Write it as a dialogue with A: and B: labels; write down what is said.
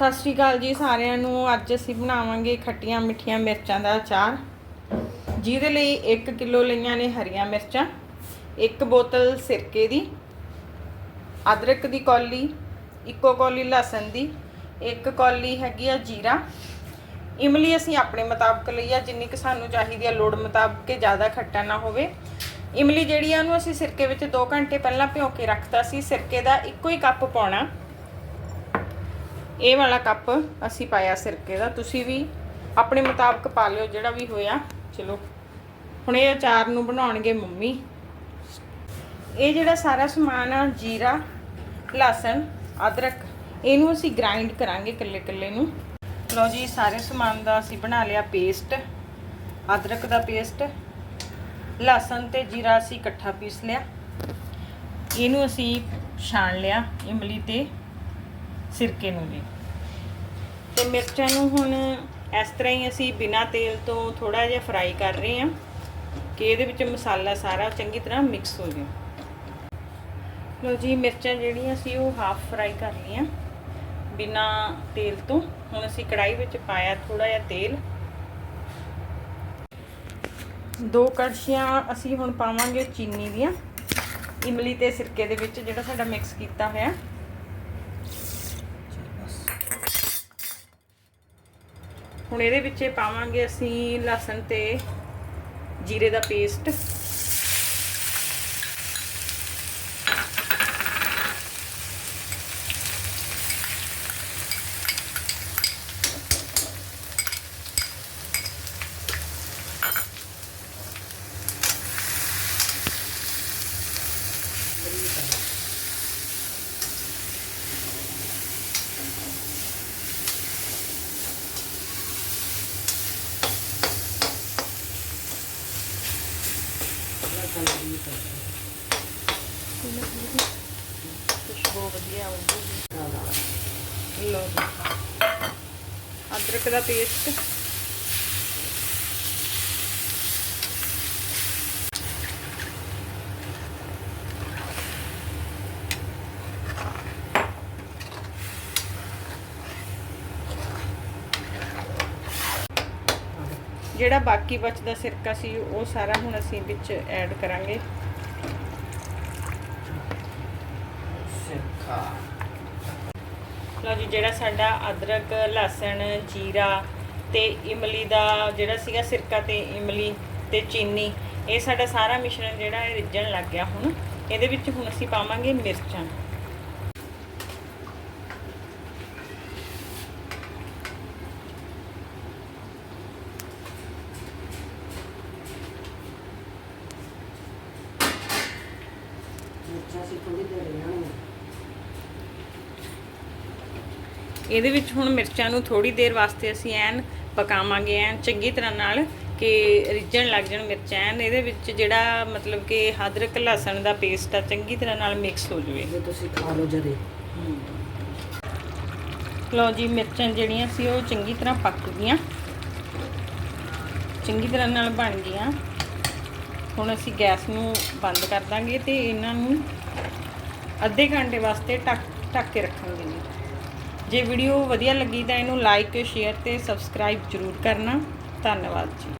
A: ਸਤਿ ਸ਼੍ਰੀ ਅਕਾਲ ਜੀ ਸਾਰਿਆਂ ਨੂੰ। ਅੱਜ ਅਸੀਂ ਬਣਾਵਾਂਗੇ ਖੱਟੀਆਂ ਮਿੱਠੀਆਂ ਮਿਰਚਾਂ ਦਾ ਅਚਾਰ। ਜਿਹਦੇ ਲਈ 1 ਕਿਲੋ ਲਈਆਂ ਨੇ ਹਰੀਆਂ ਮਿਰਚਾਂ, ਇੱਕ ਬੋਤਲ ਸਿਰਕੇ ਦੀ, ਅਦਰਕ ਦੀ ਕੌਲੀ, ਇੱਕੋ ਕੌਲੀ ਲਸਣ ਦੀ, ਇੱਕ ਕੌਲੀ ਹੈਗੀ ਆ ਜੀਰਾ। ਇਮਲੀ ਅਸੀਂ ਆਪਣੇ ਮੁਤਾਬਕ ਲਈ ਆ, ਜਿੰਨੀ ਕਿ ਸਾਨੂੰ ਚਾਹੀਦੀ ਆ ਲੋੜ ਮੁਤਾਬਕ ਕਿ ਜ਼ਿਆਦਾ ਖੱਟਾ ਨਾ ਹੋਵੇ। ਇਮਲੀ ਜਿਹੜੀ ਆ ਉਹਨੂੰ ਅਸੀਂ ਸਿਰਕੇ ਵਿੱਚ 2 ਘੰਟੇ ਪਹਿਲਾਂ ਭਿਓ ਕੇ ਰੱਖਤਾ ਸੀ। ਸਿਰਕੇ ਦਾ ਇੱਕੋ ਹੀ ਕੱਪ ਪਾਉਣਾ। ਇਹ ਵਾਲਾ ਕੱਪ ਅਸੀਂ ਪਾਇਆ ਸਿਰਕੇ ਦਾ। ਤੁਸੀਂ ਵੀ ਆਪਣੇ ਮੁਤਾਬਕ ਪਾ ਲਿਓ, ਜਿਹੜਾ ਵੀ ਹੋਇਆ। ਚਲੋ, ਹੁਣ ਇਹ ਅਚਾਰ ਨੂੰ ਬਣਾਉਣਗੇ ਮੰਮੀ। ਇਹ ਜਿਹੜਾ ਸਾਰਾ ਸਮਾਨ ਆ, ਜੀਰਾ, ਲਸਣ, ਅਦਰਕ, ਇਹਨੂੰ ਅਸੀਂ ਗ੍ਰਾਈਂਡ ਕਰਾਂਗੇ ਇਕੱਲੇ ਇਕੱਲੇ ਨੂੰ। ਲਓ ਜੀ ਸਾਰੇ ਸਮਾਨ ਦਾ ਅਸੀਂ ਬਣਾ ਲਿਆ ਪੇਸਟ ਅਦਰਕ ਦਾ ਪੇਸਟ ਲਸਣ ਤੇ ਜੀਰਾ ਅਸੀਂ ਇਕੱਠਾ ਪੀਸ ਲਿਆ। ਇਹਨੂੰ ਅਸੀਂ ਛਾਣ ਲਿਆ, ਇਮਲੀ ਤੇ ਸਿਰਕੇ ਨੂੰ ਵੀ। ਤੇ ਮਿਰਚਾਂ ਨੂੰ ਹੁਣ ਇਸ ਤਰ੍ਹਾਂ ਹੀ ਅਸੀਂ ਬਿਨਾ ਤੇਲ ਤੋਂ ਥੋੜਾ ਜਿਹਾ ਫਰਾਈ ਕਰ ਰਹੇ ਹਾਂ ਕਿ ਇਹਦੇ ਵਿੱਚ ਮਸਾਲਾ ਸਾਰਾ ਚੰਗੀ ਤਰ੍ਹਾਂ ਮਿਕਸ ਹੋ ਜਾਵੇ। ਲੋ ਜੀ, ਮਿਰਚਾਂ ਜਿਹੜੀਆਂ ਸੀ ਉਹ ਹਾਫ ਫਰਾਈ ਕਰ ਲਈਆਂ ਬਿਨਾ ਤੇਲ ਤੋਂ। ਹੁਣ ਅਸੀਂ ਕੜਾਈ ਵਿੱਚ ਪਾਇਆ ਥੋੜਾ ਜਿਹਾ ਤੇਲ। ਦੋ ਕੜਛੀਆਂ ਅਸੀਂ ਹੁਣ ਪਾਵਾਂਗੇ ਚੀਨੀ ਦੀਆਂ। ਇਮਲੀ ਤੇ ਸਿਰਕੇ ਦੇ ਵਿੱਚ ਜਿਹੜਾ ਸਾਡਾ ਮਿਕਸ ਕੀਤਾ ਹੋਇਆ। ਹੁਣ ਇਹਦੇ ਵਿੱਚ ਪਾਵਾਂਗੇ ਅਸੀਂ ਲਸਣ ਤੇ ਜੀਰੇ ਦਾ ਪੇਸਟ। ਖੁਸ਼ਬੂ ਵਧੀਆ ਆਉਂਦੀ ਲੋ ਅਦਰਕ ਦਾ ਪੇਸਟ। ਜਿਹੜਾ ਬਾਕੀ ਬਚਦਾ ਸਿਰਕਾ ਸੀ ਉਹ ਸਾਰਾ ਹੁਣ ਅਸੀਂ ਵਿੱਚ ਐਡ ਕਰਾਂਗੇ। ਲਓ ਜੀ ਜਿਹੜਾ ਸਾਡਾ ਅਦਰਕ ਲਸਣ ਜੀਰਾ ਤੇ ਇਮਲੀ ਦਾ ਜਿਹੜਾ ਸੀਗਾ ਸਿਰਕਾ ਤੇ ਇਮਲੀ ਤੇ ਚੀਨੀ ਇਹ ਸਾਡਾ ਸਾਰਾ ਮਿਸ਼ਰਣ ਜਿਹੜਾ ਇਹ ਰਿੱਝਣ ਲੱਗ ਗਿਆ ਹੁਣ। ਇਹਦੇ ਵਿੱਚ ਹੁਣ ਅਸੀਂ ਪਾਵਾਂਗੇ ਮਿਰਚਾਂ। ਇਹਦੇ ਵਿੱਚ ਹੁਣ ਮਿਰਚਾਂ ਨੂੰ ਥੋੜੀ ਦੇਰ ਵਾਸਤੇ ਅਸੀਂ ਐਨ ਪਕਾਵਾਂਗੇ ਐਨ ਚੰਗੀ ਤਰ੍ਹਾਂ ਨਾਲ ਕਿ ਰਿੱਝਣ ਲੱਗ ਜਾਣ ਮਿਰਚਾਂ ਐਨ ਇਹਦੇ ਵਿੱਚ ਜਿਹੜਾ ਮਤਲਬ ਕਿ ਅਦਰਕ ਲਸਣ ਦਾ ਪੇਸਟ ਆ ਚੰਗੀ ਤਰ੍ਹਾਂ ਨਾਲ ਮਿਕਸ ਹੋ ਜਾਵੇ।
B: ਜੇ ਤੁਸੀਂ ਖਾ ਲਓ ਜਦੇ
A: ਲਓ ਜੀ ਮਿਰਚਾਂ ਜਿਹੜੀਆਂ ਸੀ ਉਹ ਚੰਗੀ ਤਰ੍ਹਾਂ ਪੱਕ ਗਈਆਂ। ਚੰਗੀ ਤਰ੍ਹਾਂ ਨਾਲ ਬਣ ਗਈਆਂ। ਹੁਣ ਅਸੀਂ ਗੈਸ ਨੂੰ ਬੰਦ ਕਰ ਦਾਂਗੇ ਤੇ ਇਹਨਾਂ ਨੂੰ ਅੱਧੇ ਘੰਟੇ ਵਾਸਤੇ ਢੱਕ ਢੱਕ ਕੇ ਰੱਖਾਂਗੇ ਜੀ ਜੇ ਵੀਡੀਓ ਵਧੀਆ ਲੱਗੀ ਤਾਂ ਇਹਨੂੰ ਲਾਈਕ ਸ਼ੇਅਰ ਤੇ ਸਬਸਕ੍ਰਾਈਬ ਜ਼ਰੂਰ ਕਰਨਾ। ਧੰਨਵਾਦ ਜੀ।